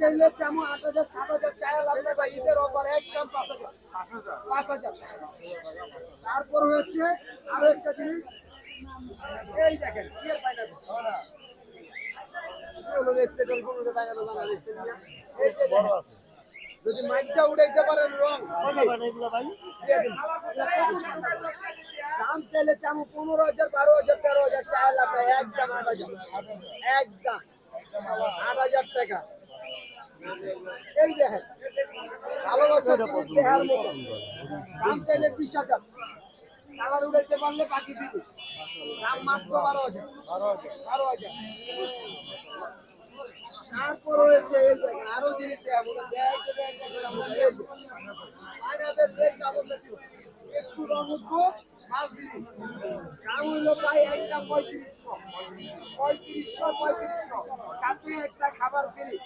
চাইলে তেমন আট হাজার সাত হাজার চার লাগবে ভাই ঈদের অফার একদম পাঁচ হাজার। পাঁচ হাজার। তারপর হচ্ছে আরও একটা জিনিস। এই দেখেন। যদি মাইকটা উড়াইতে পারেন রং। দাম চাইলে চামু পনেরো হাজার বারো হাজার তেরো হাজার চার লাখ একদম আট হাজার। একদম। আট হাজার টাকা। এই দেখেন ভালোবাসার জিনিস দেখার মতো। দাম চাইলে বিশ হাজার। কালার উড়াইতে পারলে বাকি দিবি। দাম মাত্র বারো হাজার। বারো হাজার। তারপর রয়েছে এই দেখেন আরও জিনিস দেখাবো। দেখাইতে দেখাইতে দেখাবো এই যে, পাইনাপেল রেড ডাবল মেট্রো একটু রং উঠবো মাল দিবি। দাম হইল প্রায় একটা পঁয়ত্রিশশো। পঁয়ত্রিশশো পঁয়ত্রিশশো। সাথে একটা খাবার ফ্রি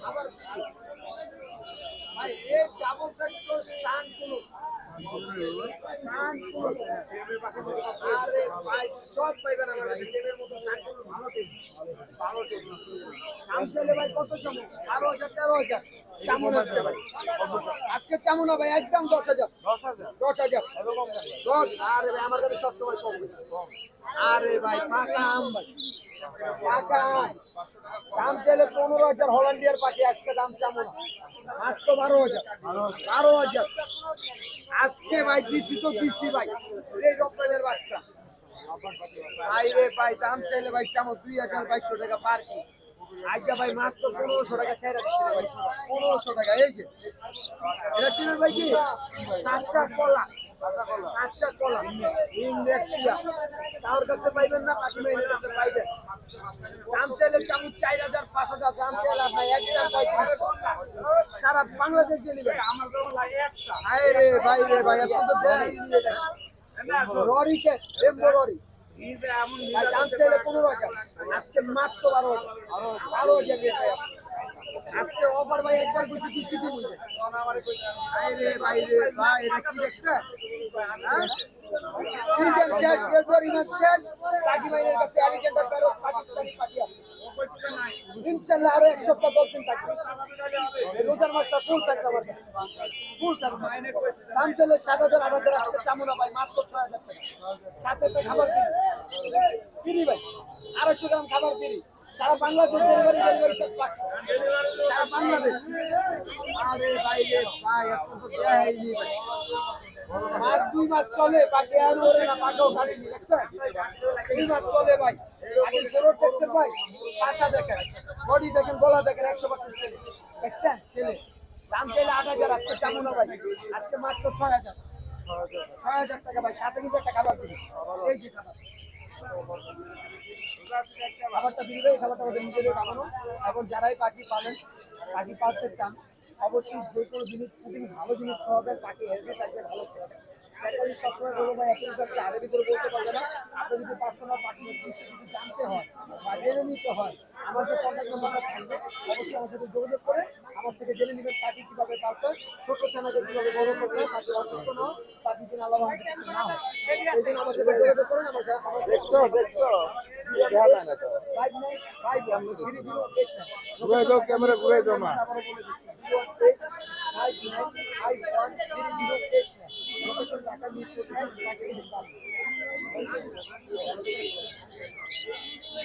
খাবার ফ্রি ভাই রেড ডাবল মেট্রো সান কুলো সান কুলো আরে ভাই সব কত হাজার হাজার চামন আজকে ভাই আজকে চামো না ভাই একদম দশ হাজার দশ হাজার দশ আরে ভাই, আমার কাছে সবসময় কম। আরে ভাই, পাকা আম ভাই। দাম চাইলে পনেরো হাজার হল্যান্ডিয়ার পাখি, আজকে দাম চামো না মাত্র বারো হাজার। বারো হাজার। আজকে ভাই দিচ্ছি তো দিচ্ছি ভাই। এই রপ্তানের বাচ্চা। ভাই রে ভাই, দাম চাইলে ভাই চামো দুই হাজার বাইশশো টাকা পার কি ভাই মাত্র পনেরোশো টাকা ছেড়ে দিচ্ছি ভাই। পনেরোশো টাকা, এই ভাই কি? কাঁচা কলা। কাঁচা কলা। ইন্ডিয়া তার কাছে পাইবেন না কাকি মাইনের কাছে পাইবেন। দাম চাইলে চামচ চার হাজার, পাঁচ হাজার দাম চাইলে আপনার একদম পঁয়ত্রিশশো। সারা বাংলাদেশ দিয়ে নেবেন আয় রে ভাই রে ভাই, এখন তো দিয়ে ররিকে রেমবো ররি ভাই দাম চাইলে পনেরো হাজার। আজকে মাত্র বারো হাজার। বারো হাজার রেট ভাই। আজকে অফার ভাই, একবার বেশি কিস্তি দিয়ে বলবে। রে ভাই রে ভাই, এটা কি দেখছেন? হ্যাঁ? সিজন শেষ ফেব্রুয়ারি মাস শেষ। কাজী মাইনের কাছে অ্যালিগেন্ডার প্যারোট পাকিস্তানি পাঠিয়ে ইনশাল্লাহ আরও এক সপ্তাহ দশ দিন থাকবে। রোজার মাসটা ফুল থাকবে আমার ফুল থাকবে। দাম ছিল সাত হাজার, আট হাজার আজকে চামুনা ভাই, মাত্র ছয় হাজার টাকা। সাথে একটা খাবার দিন। ফিরি ভাই, আড়াইশো গ্রাম খাবার দিবি সারা বাংলাদেশ ডেলিভারি ডেলিভারি চার্জ পাঁচশো। সারা বাংলাদেশ। আরে ভাই রে ভাই এখন তো দেয়া হয়নি ভাই। দুই মাস চলে ভাই। বডি একশো দাম আট হাজার ভাই মাত্র ছয় হাজার। ছয় হাজার টাকা ভাই খাবার। যারাই পাখি পালেন, পাখি পালতে চান, অবশ্যই যে কোনো জিনিস খুবই ভালো জিনিস খাওয়াবেন, পাখি হেলদি থাকবে, ভালো থাকবে ব্যাপারী সবসময় বলব ভাই একই কাছে আরে ভিতরে বলতে পারবে না। আপনি যদি পার্সোনাল বিষয়ে কিছু জানতে হয় বা জেনে নিতে হয় আমার যে কন্ট্যাক্ট নাম্বারটা থাকবে অবশ্যই আমার সাথে যোগাযোগ করে আমার থেকে জেনে নেবেন পাখি কীভাবে পালতে ছোট চ্যানেলে কীভাবে বড় করতে পাখি অসুস্থ না পাখি দিন আলাদা না হয় এই জন্য আমার সাথে যোগাযোগ করেন আমার দেখছ five nine five one three zero eight nine ঘুরে দাও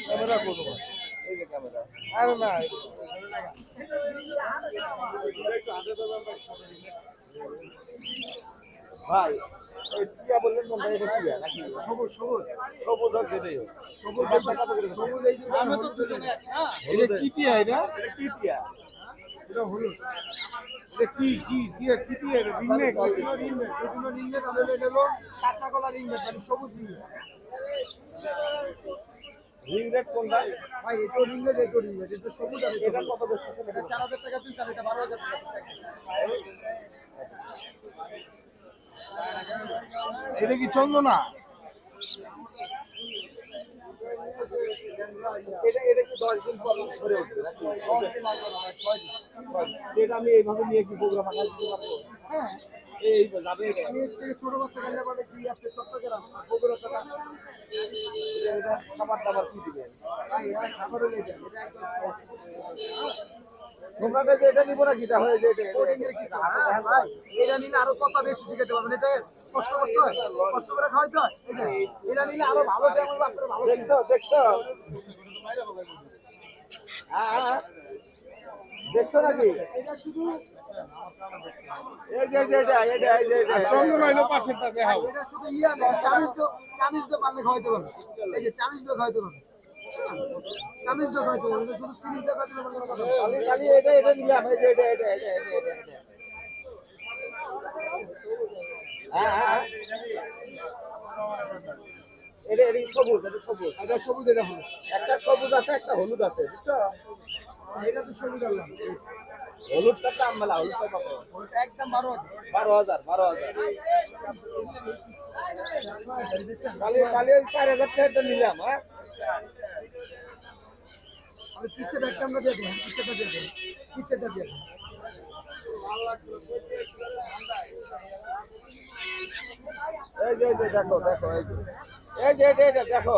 ক্যামেরা করব এই যে ক্যামেরা আরে না ভাই টিয়া বললেন কোনটা এটা টিয়া নাকি এটা টিয়া এটা হলুদ এটা কি কি টিয়া কি বিভিন্ন রিংনেট বিভিন্ন রিংনেট এটা হলো কাঁচা কলা রিংনেট মানে সবুজ রিংনেট রিং রেট কোনটা? ভাই এটো রিংনেট এটো সবুজ আর এটা কত এটা টাকা পিস আর এটা বারো হাজার টাকা পিস এটা কি চন্দনা? এটা এটা কি দশ দিন পর ধরে উঠবে আগে দিন। এটা আমি এইভাবে নিয়ে কি প্রোগ্রাম আকাশ দিতে পারব হ্যাঁ। এই যাবে আমি থেকে ছোট বাচ্চা গেলে পরে কি আছে চট্টগ্রাম। বগুড়া তো এটা খাবার দাবার কি দিবেন ভাই এটা খাবার হলে যায় এটা একদম সম্রাটে যে এটা নিব না হয়ে যে এটা হ্যাঁ, নিলে আরও কত বেশি শিখাতে পারবেন এটা কষ্ট করতে হয়। কষ্ট করে খাওয়াইতে হয়। এটা নিলে আরও ভালো ভালো দেখছ দেখছ? হ্যাঁ, হ্যাঁ। দেখছ নাকি? এটা শুধু এই যে এটা এটা এটা চন্দ্র রইল পাশেরটা দেখাও। এটা শুধু ইয়া না চামিজ তো চামিজ তো পারলে খাওয়াইতে পারবে। এই যে চামিজ তো খাওয়াইতে পারবে। চামিজ তো খাওয়াইতে পারবে শুধু পারবে। খালি এটা এটা নিলাম এই যে এটা এটা এটা এটা এটা, এটা। হ্যাঁ হ্যাঁ এটা এটা সবুজ এটা সবুজ। এটা সবুজ এটা একটা সবুজ আছে একটা হলুদ আছে বুঝছ? এটা তো সবুজ আনলাম হলুদটা দাম মেলা হলুদটা কত? ওটা একদম বারো হাজার। বারো হাজার বারো হাজার। খালি খালি ওই চার হাজার টাকা নিলাম হ্যাঁ? আমি দিয়ে পিছেটা দিয়ে পিছেটা দিয়ে এই যে এই যে দেখো দেখো এই যে এই যে দেখো।